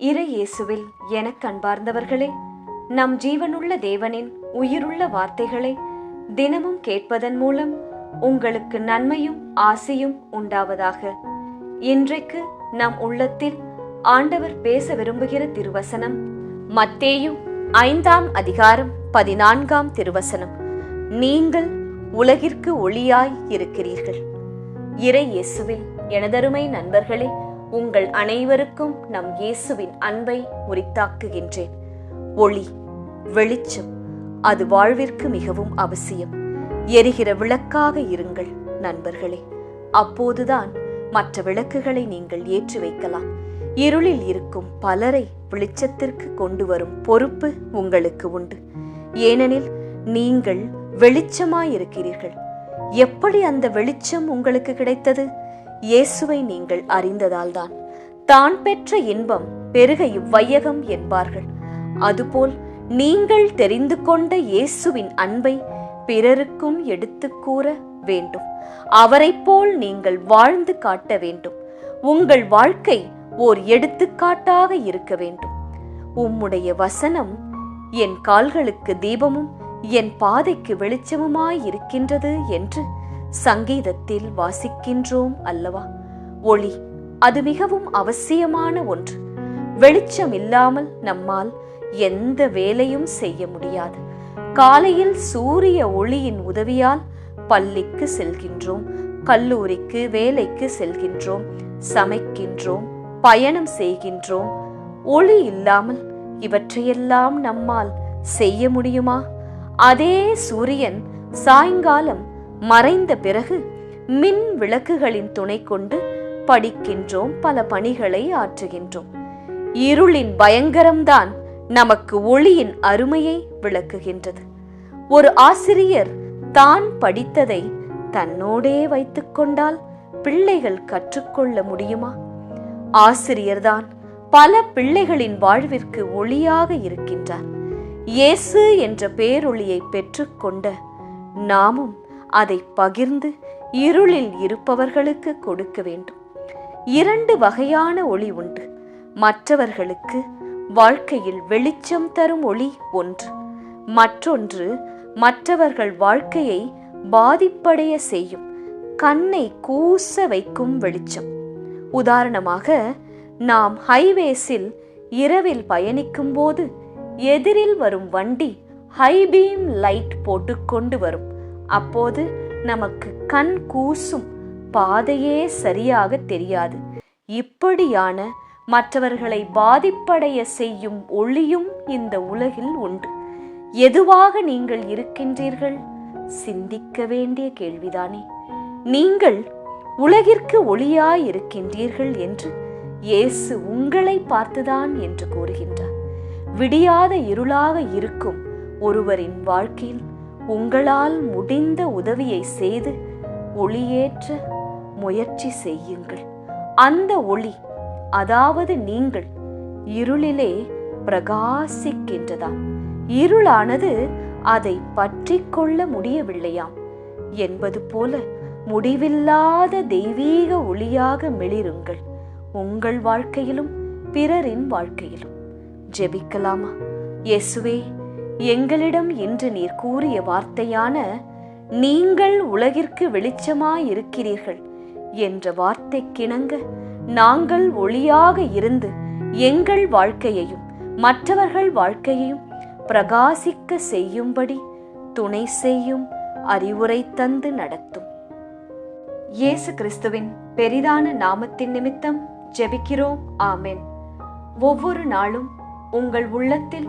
இறை இயேசுவில் எனக் கண்பார்ந்தவர்களே நம் ஜீவனுள்ள தேவனின் உயிருள்ள வார்த்தைகளை தினமும் கேட்பதன் மூலம் உங்களுக்கு நன்மையும் ஆசையும் உண்டாவதாக. இன்றைக்கு நம் உள்ளத்தில் ஆண்டவர் பேச விரும்புகிற திருவசனம் மத்தேயு ஐந்தாம் அதிகாரம் பதினான்காம் திருவசனம். நீங்கள் உலகிற்கு ஒளியாய் இருக்கிறீர்கள். இறை இயேசுவில் எனதருமை நண்பர்களே உங்கள் அனைவருக்கும் நம் இயேசுவின் அன்பை உரித்தாக்குகின்றேன் ஒளி வெளிச்சம் அது வாழ்விற்கு மிகவும் அவசியம். எரிகிற விளக்காக இருங்கள் நண்பர்களே. அப்போதுதான் மற்ற விளக்குகளை நீங்கள் ஏற்றி வைக்கலாம். இருளில் இருக்கும் பலரை வெளிச்சத்திற்கு கொண்டு வரும் பொறுப்பு உங்களுக்கு உண்டு. ஏனெனில் நீங்கள் வெளிச்சமாயிருக்கிறீர்கள். எப்படி அந்த வெளிச்சம் உங்களுக்கு கிடைத்தது? இயேசுவை நீங்கள் அறிந்ததால்தான். தான் பெற்ற இன்பம் பெருக இவ்வையகம் என்பார்கள். அதுபோல் நீங்கள் தெரிந்து கொண்ட இயேசுவின் அன்பை பிறருக்கும் எடுத்து கூற வேண்டும். அவரைப் போல் நீங்கள் வாழ்ந்து காட்ட வேண்டும். உங்கள் வாழ்க்கை ஓர் எடுத்துக்காட்டாக இருக்க வேண்டும். உம்முடைய வசனம் என் கால்களுக்கு தீபமும் என் பாதைக்கு வெளிச்சமுமாய் இருக்கின்றது என்று சங்கீதத்தில் வாசிக்கின்றோம் அல்லவா? ஒளி அது மிகவும் அவசியமான ஒன்று. வெளிச்சம் இல்லாமல் நம்மால் எந்த வேலையும் செய்ய முடியாது. காலையில் சூரிய ஒளியின் உதவியால் பள்ளிக்கு செல்கின்றோம் கல்லூரிக்கு வேலைக்கு செல்கின்றோம் சமைக்கின்றோம் பயணம் செய்கின்றோம். ஒளி இல்லாமல் இவற்றையெல்லாம் நம்மால் செய்ய முடியுமா? அதே சூரியன் சாயங்காலம் மறைந்த பிறகு மின் விளக்குகளின் துணை கொண்டு படிக்கின்றோம் பல பணிகளை ஆற்றுகின்றோம். இருளின் பயங்கரம்தான் நமக்கு ஒளியின் அருமையை விளக்குகின்றது. ஒரு ஆசிரியர் தான் படித்ததை தன்னோடே வைத்துக் கொண்டால் பிள்ளைகள் கற்றுக்கொள்ள முடியுமா? ஆசிரியர்தான் பல பிள்ளைகளின் வாழ்விற்கு ஒளியாக இருக்கின்றார். இயேசு என்ற பேரொளியை பெற்றுக்கொண்ட நாமும் அதை பகிர்ந்து இருளில் இருப்பவர்களுக்கு கொடுக்க வேண்டும். இரண்டு வகையான ஒளி உண்டு. மற்றவர்களுக்கு வாழ்க்கையில் வெளிச்சம் தரும் ஒளி ஒன்று. மற்றொன்று மற்றவர்கள் வாழ்க்கையை பாதிப்படைய செய்யும் கண்ணை கூச வைக்கும் வெளிச்சம். உதாரணமாக நாம் ஹைவேஸில் இரவில் பயணிக்கும்போது எதிரில் வரும் வண்டி ஹைபீம் லைட் போட்டுக்கொண்டு வரும். அப்போது நமக்கு கண் கூசும் பாதையே சரியாக தெரியாது. இப்படியான மற்றவர்களை பாதிப்படைய செய்யும் ஒளியும் இந்த உலகில் உண்டு. எதுவாக நீங்கள் இருக்கின்றீர்கள்? சிந்திக்க வேண்டிய கேள்விதானே. நீங்கள் உலகிற்கு ஒளியாய் இருக்கின்றீர்கள் என்று இயேசு உங்களை பார்த்துதான் என்று கூறுகின்றார். விடியாத இருளாக இருக்கும் ஒருவரின் வாழ்க்கையில் உங்களால் முடிந்த உதவியை செய்து ஒளியேற்ற முயற்சி செய்யுங்கள். அந்த ஒளி அதாவது நீங்கள் இருளிலே பிரகாசிக்கின்றதாம். இருளானது அதை பற்றி கொள்ள முடியவில்லையாம். என்பது போல முடிவில்லாத தெய்வீக ஒளியாக மெளிருங்கள். உங்கள் வாழ்க்கையிலும் பிறரின் வாழ்க்கையிலும். ஜெபிக்கலாமா? இயேசுவே எங்களிடம் இன்று நீர் கூறிய வார்த்தையான நீங்கள் உலகிற்கு வெளிச்சமாயிருக்கிறீர்கள் என்ற வார்த்தை கிணங்க நாங்கள் ஒளியாக இருந்து எங்கள் வாழ்க்கையையும் மற்றவர்கள் வாழ்க்கையையும் பிரகாசிக்க செய்யும்படி துணை செய்யும் அறிவுரை தந்து நடத்தும். இயேசு கிறிஸ்துவின் பெரிதான நாமத்தின் நிமித்தம் ஜெபிக்கிறோம். ஆமென். ஒவ்வொரு நாளும் உங்கள் உள்ளத்தில்